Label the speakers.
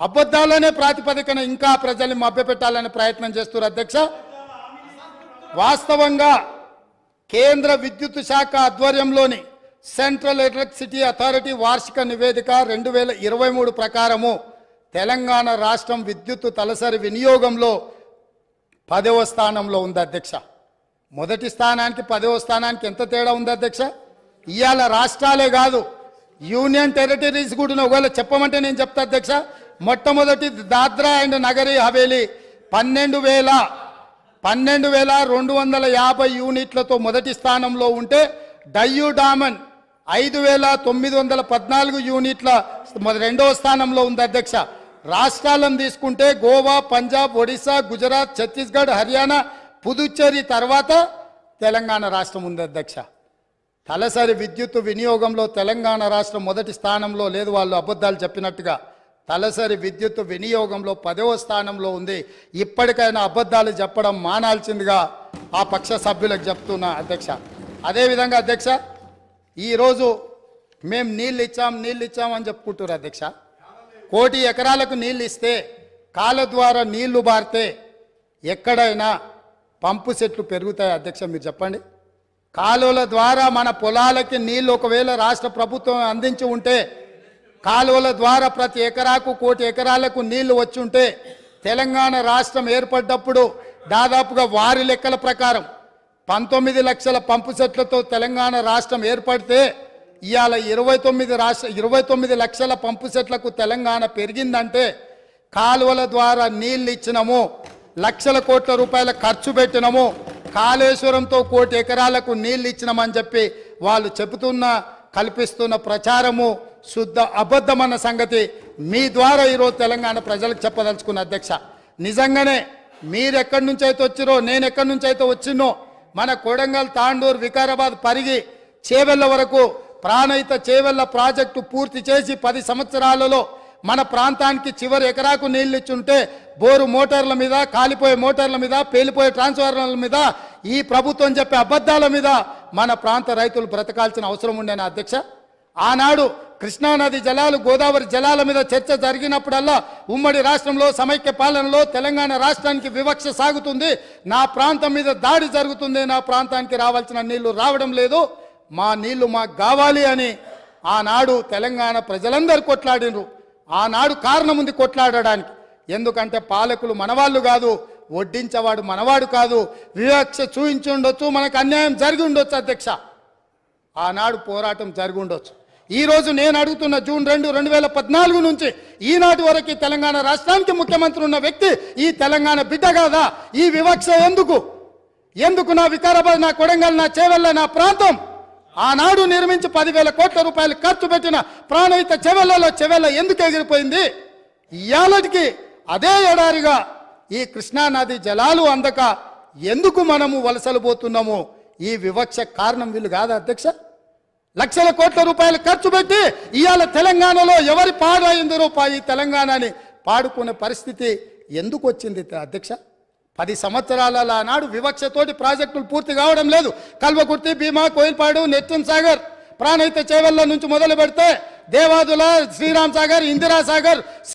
Speaker 1: అబద్ధాలనే ప్రాతిపదికన ఇంకా ప్రజల్ని మభ్యపెట్టాలనే ప్రయత్నం చేస్తున్నారు అధ్యక్ష. వాస్తవంగా కేంద్ర విద్యుత్ శాఖ ఆధ్వర్యంలోని సెంట్రల్ ఎలక్ట్రిసిటీ అథారిటీ వార్షిక నివేదిక రెండు వేల ఇరవై మూడు ప్రకారము తెలంగాణ రాష్ట్రం విద్యుత్ తలసరి వినియోగంలో పదవ స్థానంలో ఉంది అధ్యక్ష. మొదటి స్థానానికి పదవ స్థానానికి ఎంత తేడా ఉంది అధ్యక్ష? ఇవాళ రాష్ట్రాలే కాదు యూనియన్ టెరిటరీస్ కూడా ఒకవేళ చెప్పమంటే నేను చెప్తా అధ్యక్ష మొట్టమొదటి దాద్రా అండ్ నగరి హవేలీ పన్నెండు వేల పన్నెండు వేల రెండు వందల యాభై యూనిట్లతో మొదటి స్థానంలో ఉంటే డయ్యూ డామన్ ఐదు వేల తొమ్మిది వందల పద్నాలుగు యూనిట్ల రెండవ స్థానంలో ఉంది అధ్యక్ష. రాష్ట్రాలను తీసుకుంటే గోవా పంజాబ్ ఒడిశా గుజరాత్ ఛత్తీస్గఢ్ హర్యానా పుదుచ్చేరి తర్వాత తెలంగాణ రాష్ట్రం ఉంది అధ్యక్ష. తలసరి విద్యుత్ వినియోగంలో తెలంగాణ రాష్ట్రం మొదటి స్థానంలో లేదు వాళ్ళు అబద్ధాలు చెప్పినట్టుగా. తలసరి విద్యుత్ వినియోగంలో పదవ స్థానంలో ఉంది. ఇప్పటికైనా అబద్ధాలు చెప్పడం మానాల్సిందిగా ఆ పక్ష సభ్యులకు చెప్తున్నా అధ్యక్ష. అదేవిధంగా అధ్యక్ష ఈరోజు మేము నీళ్ళు ఇచ్చాం నీళ్ళు ఇచ్చాం అని చెప్పుకుంటారు అధ్యక్ష. కోటి ఎకరాలకు నీళ్ళు ఇస్తే కాల ద్వారా నీళ్ళు బారితే ఎక్కడైనా పంపు సెట్లు పెరుగుతాయి అధ్యక్ష మీరు చెప్పండి? కాలువల ద్వారా మన పొలాలకి నీళ్ళు ఒకవేళ రాష్ట్ర ప్రభుత్వం అందించి ఉంటే కాలువల ద్వారా ప్రతి ఎకరాకు కోటి ఎకరాలకు నీళ్ళు వచ్చి ఉంటే తెలంగాణ రాష్ట్రం ఏర్పడ్డప్పుడు దాదాపుగా వారి లెక్కల ప్రకారం పంతొమ్మిది లక్షల పంపు సెట్లతో తెలంగాణ రాష్ట్రం ఏర్పడితే ఇవాళ ఇరవై తొమ్మిది రాష్ట్ర ఇరవై తొమ్మిది లక్షల పంపు సెట్లకు తెలంగాణ పెరిగిందంటే కాలువల ద్వారా నీళ్ళు ఇచ్చినము లక్షల కోట్ల రూపాయల ఖర్చు పెట్టినము కాళేశ్వరంతో కోటి ఎకరాలకు నీళ్ళు ఇచ్చినామని చెప్పి వాళ్ళు చెబుతున్న కల్పిస్తున్న ప్రచారము శుద్ధ అబద్ధమన్న సంగతి మీ ద్వారా ఈరోజు తెలంగాణ ప్రజలకు చెప్పదలుచుకున్న అధ్యక్ష. నిజంగానే మీరెక్కడి నుంచి అయితే వచ్చిరో నేను ఎక్కడి నుంచి అయితే వచ్చినో మన కొడంగల్ తాండూరు వికారాబాద్ పరిగి చేవెళ్ళ వరకు ప్రాణహిత చేవెళ్ళ ప్రాజెక్టు పూర్తి చేసి పది సంవత్సరాలలో మన ప్రాంతానికి చివరి ఎకరాకు నీళ్ళు ఇచ్చుంటే బోరు మోటార్ల మీద కాలిపోయే మోటార్ల మీద పేలిపోయే ట్రాన్స్ఫార్మర్ల మీద ఈ ప్రభుత్వం చెప్పే అబద్ధాల మీద మన ప్రాంత రైతులు బ్రతకాల్సిన అవసరం ఉండేనా అధ్యక్ష? ఆనాడు కృష్ణానది జలాలు గోదావరి జలాల మీద చర్చ జరిగినప్పుడల్లా ఉమ్మడి రాష్ట్రంలో సమైక్య పాలనలో తెలంగాణ రాష్ట్రానికి వివక్ష సాగుతుంది. నా ప్రాంతం మీద దాడి జరుగుతుంది. నా ప్రాంతానికి రావాల్సిన నీళ్ళు రావడం లేదు. మా నీళ్ళు మాకు కావాలి అని ఆనాడు తెలంగాణ ప్రజలందరూ కొట్లాడినరు ఆనాడు కారణం ఉంది కొట్లాడడానికి. ఎందుకంటే పాలకులు మనవాళ్ళు కాదు వడ్డించేవాడు మనవాడు కాదు. వివక్ష చూయించి ఉండొచ్చు మనకు అన్యాయం జరిగి ఉండొచ్చు అధ్యక్ష. ఆనాడు పోరాటం జరిగి ఉండొచ్చు. ఈ రోజు నేను అడుగుతున్న జూన్ రెండు రెండు వేల పద్నాలుగు నుంచి ఈనాటి వరకు తెలంగాణ రాష్ట్రానికి ముఖ్యమంత్రి ఉన్న వ్యక్తి ఈ తెలంగాణ బిడ్డ కాదా? ఈ వివక్ష ఎందుకు? ఎందుకు నా వికారాబాద్ నా కొడంగల్ నా చేవెళ్ళ నా ప్రాంతం? ఆనాడు నిర్మించి పదివేల కోట్ల రూపాయలు ఖర్చు పెట్టిన ప్రాణహిత చెవెళ్ళలో చెవెళ్ళ ఎందుకు ఎగిరిపోయింది? ఇయాలటికి అదే ఎడారిగా ఈ కృష్ణానది జలాలు అందక ఎందుకు మనము వలసలు పోతున్నాము? ఈ వివక్ష కారణం వీళ్ళు కాదా అధ్యక్ష? లక్షల కోట్ల రూపాయలు ఖర్చు పెట్టి ఇవాళ తెలంగాణలో ఎవరి పాడైంది రూపాయి తెలంగాణని పాడుకునే పరిస్థితి ఎందుకు వచ్చింది అధ్యక్ష? పది సంవత్సరాల నాడు వివక్షతోటి ప్రాజెక్టులు పూర్తి కావడం లేదు. కల్వకుర్తి భీమా కోయిల్పాడు నెట్టన్ సాగర్ ప్రాణహిత చేవెళ్ళ నుంచి మొదలు పెడితే దేవాదుల శ్రీరామ్ సాగర్ ఇందిరా సాగర్